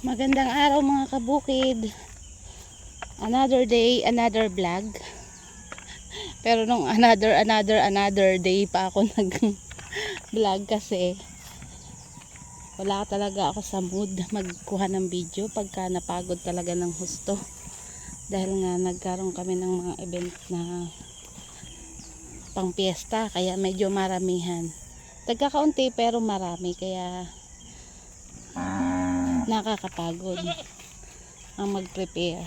Magandang araw mga kabukid. Another day, another vlog. Pero nung another, another, another day pa ako nag-vlog kasi wala talaga ako sa mood magkuha ng video pagka napagod talaga ng husto. Dahil nga nagkaroon kami ng mga event na pang piyesta kaya medyo maramihan. Tagkakaunti pero marami kaya nakakapagod ang mag-prepare.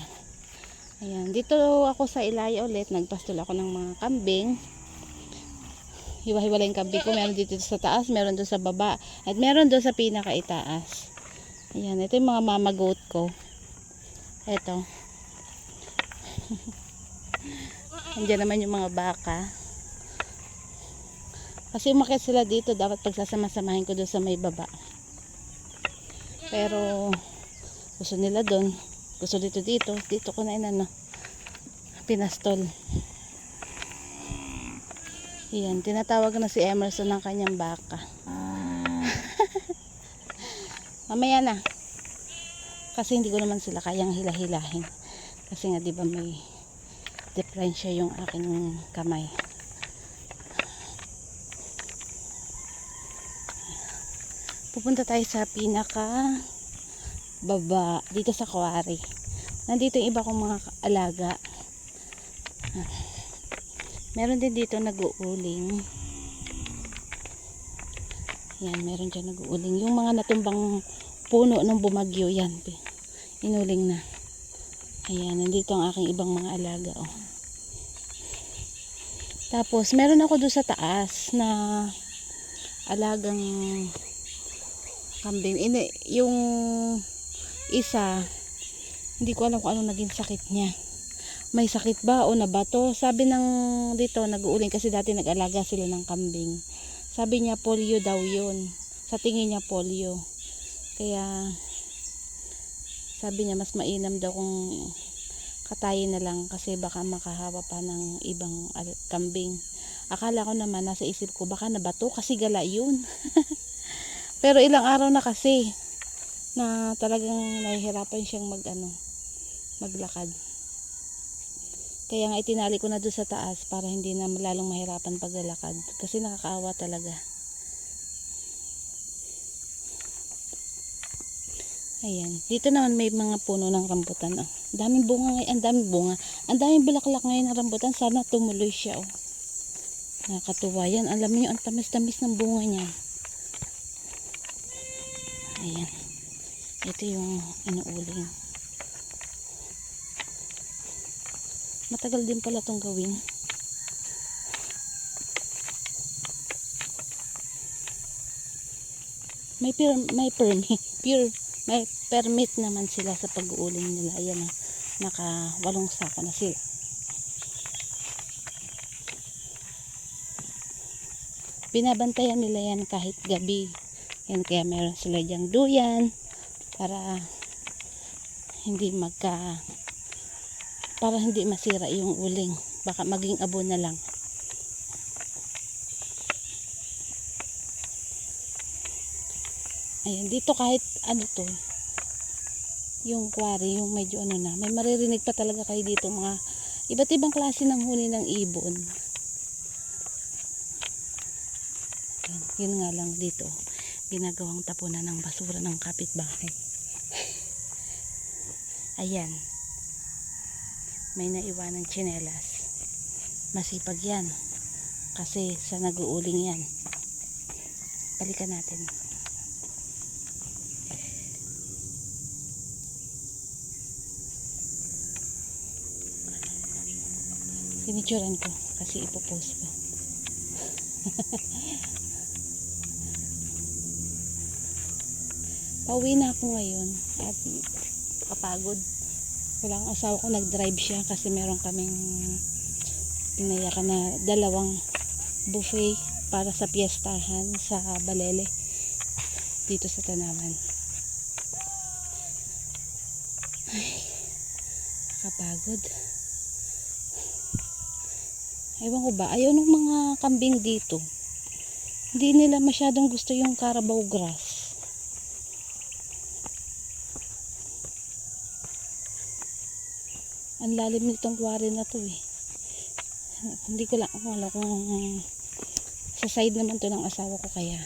Ayan, dito ako sa Ilaya ulit, nagpastol ako ng mga kambing. Hiwa-hiwala yung kambing ko, meron dito sa taas, meron doon sa baba, at meron doon sa pinakaitaas. Ayan, ito yung mga mama goat ko. Ito. Andiyan naman yung mga baka. Kasi umakit sila dito, dapat pagsasama-samahin ko doon sa may baba. Pero gusto nila doon. Gusto dito dito. Dito ko na inano. Pinastol. Yan. Tinatawag na si Emerson ng kanyang baka. Mamaya na. Kasi hindi ko naman sila kayang hilahilahin. Kasi nga di ba may diferensya yung aking kamay. pupunta tayo sa pinaka baba dito sa Kuwari. Nandito yung iba kong mga alaga. Meron din dito nag-uuling. Yan, meron dyan nag-uuling. Yung mga natumbang puno ng bumagyo, yan. Inuling na. Ayan, nandito ang aking ibang mga alaga. Oh. Tapos, meron ako doon sa taas na alagang kambing. Yung isa, hindi ko alam kung anong naging sakit niya. May sakit ba o nabato? Sabi ng dito, nag-uuling kasi dati nag-alaga sila ng kambing. Sabi niya polio daw yun. Sa tingin niya polio. Kaya, sabi niya mas mainam daw kung katayin na lang kasi baka makahawa pa ng ibang kambing. Akala ko naman, nasa isip ko, baka nabato kasi gala yun. Pero ilang araw na kasi na talagang nahihirapan siyang mag ano, maglakad. Kaya nga itinali ko na doon sa taas para hindi na lalong mahirapan paglalakad kasi nakakaawa talaga. Ayan. Dito naman may mga puno ng rambutan. Oh. Daming bunga ngayon. Ang daming bunga. Ang daming bulaklak ngayon ng rambutan. Sana tumuloy siya. Oh. Nakakatuwa yan. Alam niyo ang tamis-tamis ng bunga niya. Ayan. Ito yung inuuling. Matagal din pala itong gawin. May per, may permit, pure, may permit naman sila sa pag-uuling nila. Ayan, oh. naka walong sako na sila. Binabantayan nila yan kahit gabi. Yan kaya meron sila diyang duyan para hindi magka para hindi masira yung uling. Baka maging abo na lang. Ayan, dito kahit ano to, yung quarry, yung medyo ano na, may maririnig pa talaga kayo dito mga iba't ibang klase ng huli ng ibon. Ayan, yun nga lang dito, ginagawang tapunan ng basura ng kapitbahay. Ayan, may naiwanang tsinelas. Masipag yan, kasi sa nag-uuling yan. Balikan natin. Pinicturean ko kasi ipopost ko. Pauwi na ako ngayon at kapagod. Walang asawa ko nag-drive siya kasi meron kaming pinayakan na dalawang buffet para sa piyestahan sa Balele dito sa Tanawan. Ay, kapagod. Ewan ko ba, ayaw ng mga kambing dito. Hindi nila masyadong gusto yung Carabao grass. Ang lalim nitong quarry na to eh. Hindi ko lang alam kung sa side naman to ng asawa ko kaya.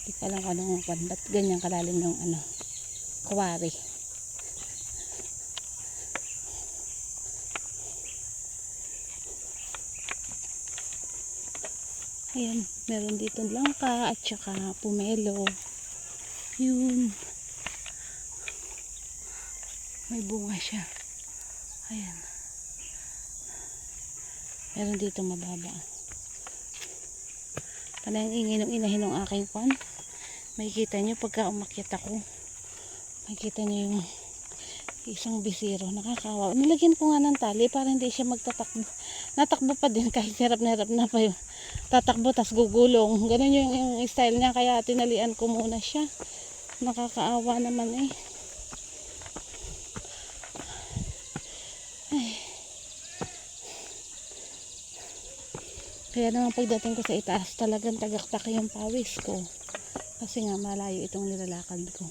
Hindi ko alam kung anong. Ba't ganyan kalalim yung ano, quarry. Ayan, meron dito langka at saka pumelo. Yun. May bunga siya. Ayan. Meron dito mababa. Panay ang ingay ng inahin ng aking kwan. Makikita nyo pagka umakyat ako. Makikita nyo yung isang bisiro. Nakakawa. Nilagyan ko nga ng tali para hindi siya magtatakbo. Natakbo pa din kahit hirap na hirap na pa yun. Tatakbo tas gugulong. Ganun yung, yung style niya kaya tinalian ko muna siya. Nakakaawa naman eh. Kaya naman pagdating ko sa itaas, talagang tagaktak yung pawis ko. Kasi nga malayo itong nilalakad ko.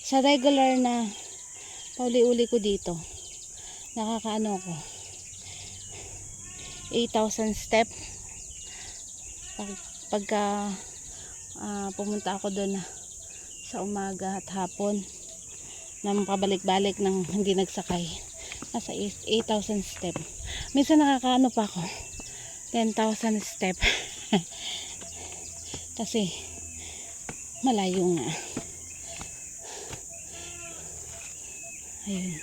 Sa regular na pauli-uli ko dito, nakakaano ko, 8,000 step. Pag, pagka ah, pumunta ako doon sa umaga at hapon, nang pabalik-balik ng hindi nagsakay, nasa 8,000 step. Minsan nakakaano pa ako. 10,000 step. Kasi malayo nga. Ayun.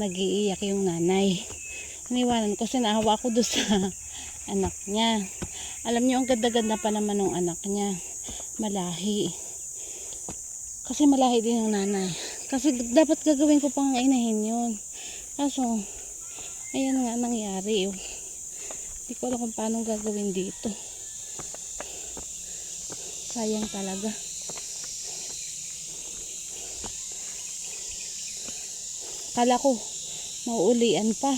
Nagiiyak yung nanay. Iniwanan ko kasi naawa ko doon sa anak niya. Alam niyo ang ganda-ganda pa naman ng anak niya. Malahi. Kasi malahi din yung nanay. Kasi dapat gagawin ko pang inahin yun. Kaso, ayan nga nangyari. Oh. Hindi ko alam kung paano gagawin dito. Sayang talaga. Kala ko, mauulian pa.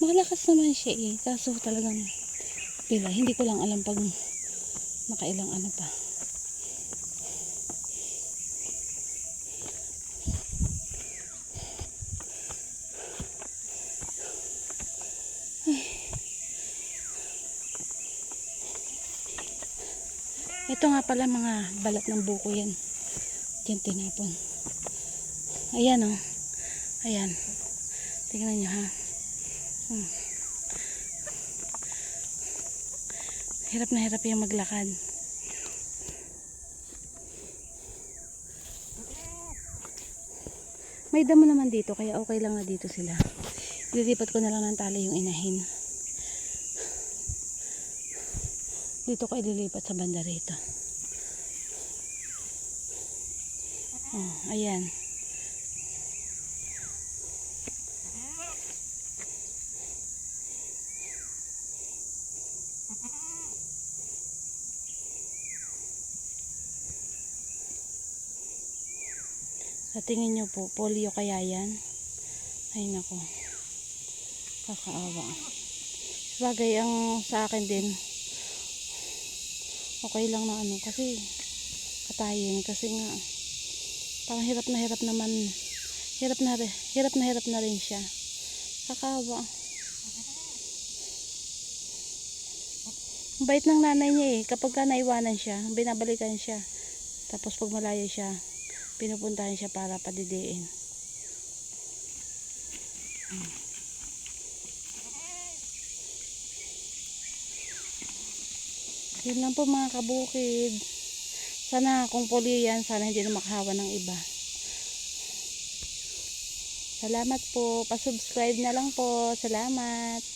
Malakas naman siya eh. Kaso talagang pila. Hindi ko lang alam pag nakailang ano pa. Ito nga pala mga balat ng buko yan. Diyan tinapon. Ayan oh. Ayan. Tingnan nyo ha. Hmm. Hirap na hirap yung maglakad. May damo naman dito kaya okay lang na dito sila. Lilipat ko na lang ng tali yung inahin. Dito ko ililipat sa banda rito. Oh, ayan. Sa tingin nyo po, polio kaya yan? Ay nako. Kakaawa. Bagay ang sa akin din, okay lang na ano kasi katayin kasi nga parang hirap na hirap naman. Hirap na hirap na hirap na rin siya. Kakawa. Bait ng nanay niya eh. Kapag ka naiwanan siya binabalikan siya. Tapos pag malayo siya pinupuntahan siya para padidiin Yun lang po mga kabukid. Sana kung puli yan, sana hindi na makahawa ng iba. Salamat po. Pasubscribe na lang po. Salamat.